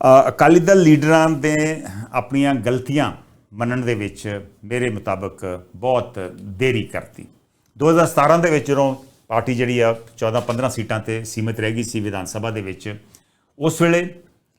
ਅਕਾਲੀ ਦਲ ਲੀਡਰਾਂ ਦੇ ਆਪਣੀਆਂ ਗਲਤੀਆਂ ਮੰਨਣ ਦੇ ਵਿੱਚ ਮੇਰੇ ਮੁਤਾਬਕ ਬਹੁਤ ਦੇਰੀ ਕਰਤੀ। 2017 ਦੇ ਵਿੱਚ ਜਦੋਂ ਪਾਰਟੀ ਜਿਹੜੀ ਆ 14-15 ਸੀਟਾਂ ਤੇ ਸੀਮਿਤ ਰਹਿ ਗਈ ਸੀ ਵਿਧਾਨ ਸਭਾ ਦੇ ਵਿੱਚ, ਉਸ ਵੇਲੇ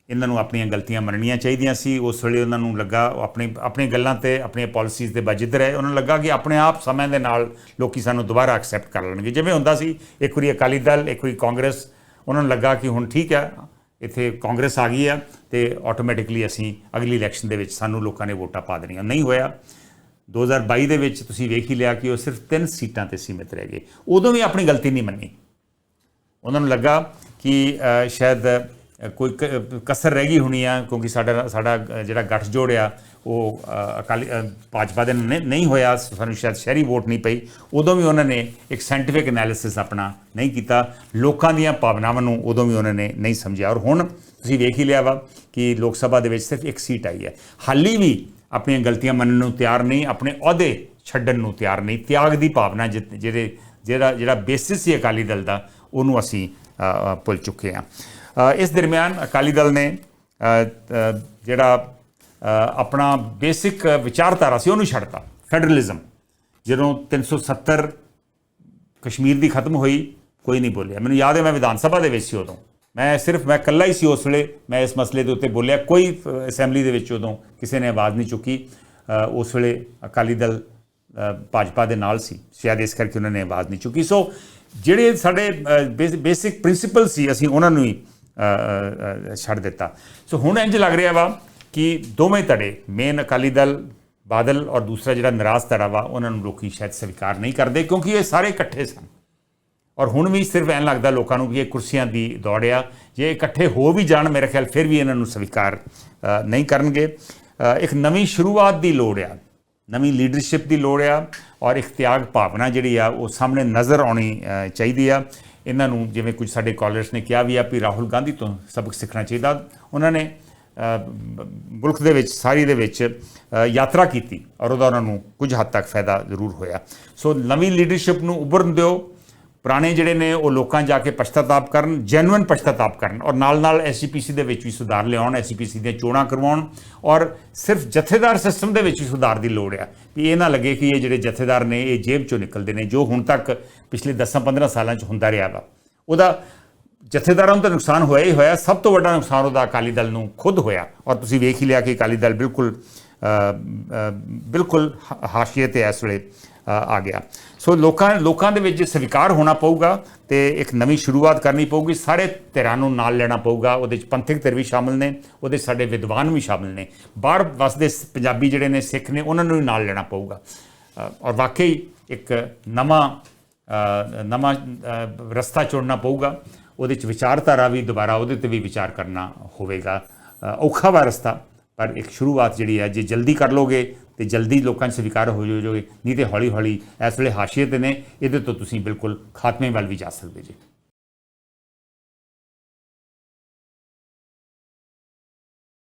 ਇਹਨਾਂ ਨੂੰ ਆਪਣੀਆਂ ਗਲਤੀਆਂ ਮੰਨਣੀਆਂ ਚਾਹੀਦੀਆਂ ਸੀ। ਉਸ ਵੇਲੇ ਉਹਨਾਂ ਨੂੰ ਲੱਗਾ ਉਹ ਆਪਣੀ ਗੱਲਾਂ ਤੇ, ਆਪਣੀਆਂ ਪਾਲਿਸੀਜ਼ ਤੇ ਬਜਿੱਦ ਰਹੇ। ਉਹਨਾਂ ਨੂੰ ਲੱਗਾ ਕਿ ਆਪਣੇ ਆਪ ਸਮੇਂ ਦੇ ਨਾਲ ਲੋਕੀ ਸਾਨੂੰ ਦੁਬਾਰਾ ਐਕਸੈਪਟ ਕਰ ਲੈਣਗੇ। ਜਿਵੇਂ ਹੁੰਦਾ ਸੀ, ਇੱਕ ਵਾਰੀ ਅਕਾਲੀ ਦਲ, ਇੱਕ ਵਾਰੀ ਕਾਂਗਰਸ, ਉਹਨਾਂ ਨੂੰ ਲੱਗਾ ਕਿ ਹੁਣ ਠੀਕ ਹੈ ਇੱਥੇ ਕਾਂਗਰਸ ਆ ਗਈ ਆ ਤੇ ਆਟੋਮੈਟਿਕਲੀ ਅਸੀਂ ਅਗਲੀ ਇਲੈਕਸ਼ਨ ਦੇ ਵਿੱਚ ਸਾਨੂੰ ਲੋਕਾਂ ਨੇ ਵੋਟਾਂ ਪਾ ਦੇਣੀਆਂ। ਨਹੀਂ ਹੋਇਆ। 2022 ਦੇ ਵਿੱਚ ਤੁਸੀਂ ਵੇਖ ਹੀ ਲਿਆ ਕਿ ਉਹ ਸਿਰਫ ਤਿੰਨ ਸੀਟਾਂ ਤੇ ਸੀਮਿਤ ਰਹਿ ਗਏ। ਉਦੋਂ ਵੀ ਆਪਣੀ ਗਲਤੀ ਨਹੀਂ ਮੰਨੀ। ਉਹਨਾਂ ਨੂੰ ਲੱਗਾ ਕਿ ਸ਼ਾਇਦ ਕੋਈ ਕ- ਕਸਰ ਰਹਿ ਗਈ ਹੋਣੀ ਆ ਕਿਉਂਕਿ ਸਾਡਾ ਸਾਡਾ ਅ, ਜਿਹੜਾ ਗੱਠਜੋੜ ਆ ਉਹ ਅਕਾਲੀ ਭਾਜਪਾ ਦੇ ਨਹੀਂ ਹੋਇਆ ਸਾਨੂੰ ਸ਼ਾਇਦ ਸ਼ਹਿਰੀ ਵੋਟ ਨਹੀਂ ਪਈ ਉਦੋਂ ਵੀ ਉਹਨਾਂ ਨੇ ਇੱਕ ਸਾਇੰਟੀਫਿਕ ਐਨਾਲਿਸਿਸ ਆਪਣਾ ਨਹੀਂ ਕੀਤਾ ਲੋਕਾਂ ਦੀਆਂ ਭਾਵਨਾਵਾਂ ਨੂੰ ਉਦੋਂ ਵੀ ਉਹਨਾਂ ਨੇ ਨਹੀਂ ਸਮਝਿਆ। ਔਰ ਹੁਣ ਤੁਸੀਂ ਵੇਖ ਹੀ ਲਿਆ ਵਾ ਕਿ ਲੋਕ ਸਭਾ ਦੇ ਵਿੱਚ ਸਿਰਫ ਇੱਕ ਸੀਟ ਆਈ ਹੈ। ਹਾਲੀ ਵੀ ਆਪਣੀਆਂ ਗਲਤੀਆਂ ਮੰਨਣ ਨੂੰ ਤਿਆਰ ਨਹੀਂ ਆਪਣੇ ਅਹੁਦੇ ਛੱਡਣ ਨੂੰ ਤਿਆਰ ਨਹੀਂ ਤਿਆਗ ਦੀ ਭਾਵਨਾ ਜਿ- ਜਿਹਦੇ ਜਿਹੜਾ ਜਿਹੜਾ ਬੇਸਿਸ ਸੀ ਅਕਾਲੀ ਦਲ ਦਾ ਉਹਨੂੰ ਅਸੀਂ ਭੁੱਲ ਚੁੱਕੇ ਹਾਂ। ਇਸ ਦਰਮਿਆਨ ਅਕਾਲੀ ਦਲ ਨੇ ਜਿਹੜਾ ਆਪਣਾ ਬੇਸਿਕ ਵਿਚਾਰਧਾਰਾ ਸੀ, ਉਹਨੂੰ ਛੱਡਤਾ, ਫੈਡਰਲਿਜ਼ਮ। ਜਦੋਂ 370 ਕਸ਼ਮੀਰ ਦੀ ਖਤਮ ਹੋਈ, ਕੋਈ ਨਹੀਂ ਬੋਲਿਆ। ਮੈਨੂੰ ਯਾਦ ਹੈ, ਮੈਂ ਵਿਧਾਨ ਸਭਾ ਦੇ ਵਿੱਚ ਸੀ ਉਦੋਂ। ਮੈਂ ਸਿਰਫ, ਮੈਂ ਇਕੱਲਾ ਹੀ ਸੀ ਉਸ ਵੇਲੇ, ਮੈਂ ਇਸ ਮਸਲੇ ਦੇ ਉੱਤੇ ਬੋਲਿਆ। ਕੋਈ ਅਸੈਂਬਲੀ ਦੇ ਵਿੱਚ ਉਦੋਂ ਕਿਸੇ ਨੇ ਆਵਾਜ਼ ਨਹੀਂ ਚੁੱਕੀ। ਉਸ ਵੇਲੇ ਅਕਾਲੀ ਦਲ ਭਾਜਪਾ ਦੇ ਨਾਲ ਸੀ। ਸ਼ਾਇਦ ਇਸ ਕਰਕੇ ਉਹਨਾਂ ਨੇ ਆਵਾਜ਼ ਨਹੀਂ ਚੁੱਕੀ। ਸੋ ਜਿਹੜੇ ਸਾਡੇ ਬੇਸਿਕ ਪ੍ਰਿੰਸੀਪਲ ਸੀ, ਅਸੀਂ ਉਹਨਾਂ ਨੂੰ ਹੀ ਛੱਡ ਦਿੱਤਾ। ਸੋ ਹੁਣ ਇੰਜ ਲੱਗ ਰਿਹਾ ਵਾ ਕਿ ਦੋਵੇਂ ਧੜੇ ਮੇਨ ਅਕਾਲੀ ਦਲ, ਬਾਦਲ ਔਰ ਦੂਸਰਾ ਜਿਹੜਾ ਨਾਰਾਜ਼ ਧੜਾ ਵਾ, ਉਹਨਾਂ ਨੂੰ ਲੋਕੀ ਸ਼ਾਇਦ ਸਵੀਕਾਰ ਨਹੀਂ ਕਰਦੇ ਕਿਉਂਕਿ ਇਹ ਸਾਰੇ ਇਕੱਠੇ ਸਨ। ਔਰ ਹੁਣ ਵੀ ਸਿਰਫ ਐਂ ਲੱਗਦਾ ਲੋਕਾਂ ਨੂੰ ਕਿ ਇਹ ਕੁਰਸੀਆਂ ਦੀ ਦੌੜ ਆ। ਜੇ ਇਕੱਠੇ ਹੋ ਵੀ ਜਾਣ, ਮੇਰੇ ਖਿਆਲ ਫਿਰ ਵੀ ਇਹਨਾਂ ਨੂੰ ਸਵੀਕਾਰ ਨਹੀਂ ਕਰਨਗੇ। ਇੱਕ ਨਵੀਂ ਸ਼ੁਰੂਆਤ ਦੀ ਲੋੜ ਆ। ਨਵੀਂ ਲੀਡਰਸ਼ਿਪ ਦੀ ਲੋੜ ਆ ਔਰ ਇੱਕ ਤਿਆਗ ਭਾਵਨਾ ਜਿਹੜੀ ਆ, ਉਹ ਸਾਹਮਣੇ ਨਜ਼ਰ ਆਉਣੀ ਚਾਹੀਦੀ ਆ। ਇਹਨਾਂ ਨੂੰ ਜਿਵੇਂ ਕੁਝ ਸਾਡੇ ਕਾਲਰਸ ਨੇ ਕਿਹਾ ਵੀ ਆ ਵੀ ਰਾਹੁਲ ਗਾਂਧੀ ਤੋਂ ਸਬਕ ਸਿੱਖਣਾ ਚਾਹੀਦਾ। ਉਹਨਾਂ ਨੇ ਮੁਲਕ ਦੇ ਵਿੱਚ, ਸਾਰੀ ਦੇ ਵਿੱਚ ਯਾਤਰਾ ਕੀਤੀ ਔਰ ਉਹਦਾ ਉਹਨਾਂ ਨੂੰ ਕੁਝ ਹੱਦ ਤੱਕ ਫਾਇਦਾ ਜ਼ਰੂਰ ਹੋਇਆ। ਸੋ ਨਵੀਂ ਲੀਡਰਸ਼ਿਪ ਨੂੰ ਉਭਰਨ ਦਿਓ। ਪੁਰਾਣੇ ਜਿਹੜੇ ਨੇ ਉਹ ਲੋਕਾਂ ਜਾ ਕੇ ਪਛਤਾਤਾਪ ਕਰਨ ਜੈਨੂਇਨ ਪਛਤਾਤਾਪ ਕਰਨ ਔਰ ਨਾਲ ਨਾਲ ਐਸਜੀਪੀਸੀ ਦੇ ਵਿੱਚ ਵੀ ਸੁਧਾਰ ਲਿਆਉਣ ਐਸਜੀਪੀਸੀ ਦੀਆਂ ਚੋਣਾਂ ਕਰਵਾਉਣ ਔਰ ਸਿਰਫ ਜਥੇਦਾਰ ਸਿਸਟਮ ਦੇ ਵਿੱਚ ਵੀ ਸੁਧਾਰ ਦੀ ਲੋੜ ਆ। ਵੀ ਇਹ ਨਾ ਲੱਗੇ ਕਿ ਇਹ ਜਿਹੜੇ ਜਥੇਦਾਰ ਨੇ, ਇਹ ਜੇਬ ਚੋਂ ਨਿਕਲਦੇ ਨੇ, ਜੋ ਹੁਣ ਤੱਕ ਪਿਛਲੇ 10-15 ਸਾਲਾਂ 'ਚ ਹੁੰਦਾ ਰਿਹਾ ਵਾ। ਉਹਦਾ ਜਥੇਦਾਰਾਂ ਨੂੰ ਤਾਂ ਨੁਕਸਾਨ ਹੋਇਆ ਹੀ ਹੋਇਆ, ਸਭ ਤੋਂ ਵੱਡਾ ਨੁਕਸਾਨ ਉਹਦਾ ਅਕਾਲੀ ਦਲ ਨੂੰ ਖੁਦ ਹੋਇਆ। ਔਰ ਤੁਸੀਂ ਵੇਖ ਹੀ ਲਿਆ ਕਿ ਅਕਾਲੀ ਦਲ ਬਿਲਕੁਲ ਬਿਲਕੁਲ ਹਾ- ਹਾਸ਼ੀਏ ਤੇ ਇਸ ਵੇਲੇ ਆ ਗਿਆ। ਸੋ ਲੋਕਾਂ ਲੋਕਾਂ ਦੇ ਵਿੱਚ ਸਵੀਕਾਰ ਹੋਣਾ ਪਊਗਾ ਤੇ ਇੱਕ ਨਵੀਂ ਸ਼ੁਰੂਆਤ ਕਰਨੀ ਪਊਗੀ। ਸਾਰੇ ਧਿਰਾਂ ਨੂੰ ਨਾਲ ਲੈਣਾ ਪਊਗਾ। ਉਹਦੇ ਵਿੱਚ ਪੰਥਕ ਧਿਰ ਵੀ ਸ਼ਾਮਲ ਨੇ, ਉਹਦੇ 'ਚ ਸਾਡੇ ਵਿਦਵਾਨ ਵੀ ਸ਼ਾਮਲ ਨੇ। ਬਾਹਰ ਵਸਦੇ ਸ- ਪੰਜਾਬੀ ਜਿਹੜੇ ਨੇ, ਸਿੱਖ ਨੇ, ਉਹਨਾਂ ਨੂੰ ਵੀ ਨਾਲ ਲੈਣਾ ਪਊਗਾ। ਔਰ ਵਾਕਈ ਇੱਕ ਨਵਾਂ ਨਵਾਂ ਰਸਤਾ ਚੁਣਨਾ ਪਊਗਾ। ਉਹਦੇ ਚ ਵਿਚਾਰਧਾਰਾ ਵੀ ਦੁਬਾਰਾ ਉਹਦੇ ਤੇ ਵੀ ਵਿਚਾਰ ਕਰਨਾ ਹੋਵੇਗਾ। ਔਖਾ ਵਾ ਰਸਤਾ। ਪਰ ਇੱਕ ਸ਼ੁਰੂਆਤ ਜਿਹੜੀ ਹੈ, ਜੇ ਜਲਦੀ ਕਰ ਲੋਗੇ ਤੇ ਜਲਦੀ ਲੋਕਾਂ 'ਚ ਸਵੀਕਾਰ ਹੋ ਜਾਓਗੇ, ਨਹੀਂ ਤੇ ਹੌਲੀ ਹੌਲੀ ਇਸ ਵੇਲੇ ਹਾਸ਼ੀਏ ਤੇ ਨੇ, ਇਹਦੇ ਤੋਂ ਤੁਸੀਂ ਬਿਲਕੁਲ ਖਾਤਮੇ ਵੱਲ ਵੀ ਜਾ ਸਕਦੇ ਜੀ।